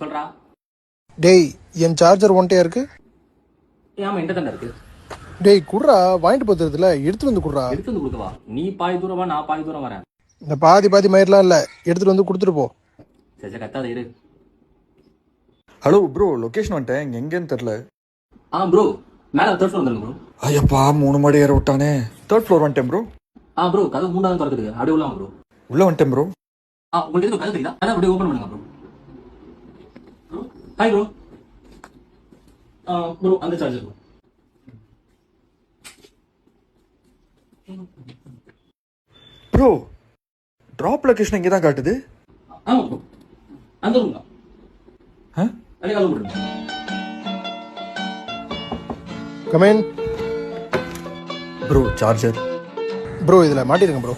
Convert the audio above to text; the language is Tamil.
சொல்றா. டேய் என் சார்ஜர் ஒன்ட்டையா இருக்கு? ஏன் என்கிட்ட தானே இருக்கு? டேய் குட்ரா வாங்கிட்டு போத்துறதுல எடுத்துட்டு வந்து குட்ரா எடுத்து வந்து கொடுக்கவா? நீ பாதி தூரம் வா நான் பாதி தூரம் வரேன். இந்த பாதி பாதி மயிரெலாம் இல்லை எடுத்துட்டு வந்து கொடுத்துட்டு போ. சரி சரி கத்தாத இரு. ஹலோ ப்ரோ லொகேஷன் வந்துட்டேன். இங்க எங்கேன்னு தெரில ஆ ப்ரோ மேலே தேர்ட் ஃப்ளோர் வந்துருங்க ப்ரோ ஐயப்பா மூணு மாடி ஏற விட்டானே. தேர்ட் ஃப்ளோர் வந்துட்டேன் ப்ரோ ஆ ப்ரோ கதை மூணாவது திறக்குது அப்படியே உள்ள ப்ரோ உள்ள வந்துட்டேன் ப்ரோ ஆ உங்களுக்கு எதுவும் கதை தெரியுதா? அதான் அப்படியே ஓப்பன் பண்ணுங்க ப்ரோ ஹாய் ப்ரோ ப்ரோ அந்த charger bro bro drop location இங்கே தான் காட்டுது. ஆமாம் ப்ரோ அந்த ரூம் தான். ஆ அப்படியே காலம் போடுங்க கமேன் ப்ரோ சார்ஜர் ப்ரோ இதில் மாட்டிருங்க ப்ரோ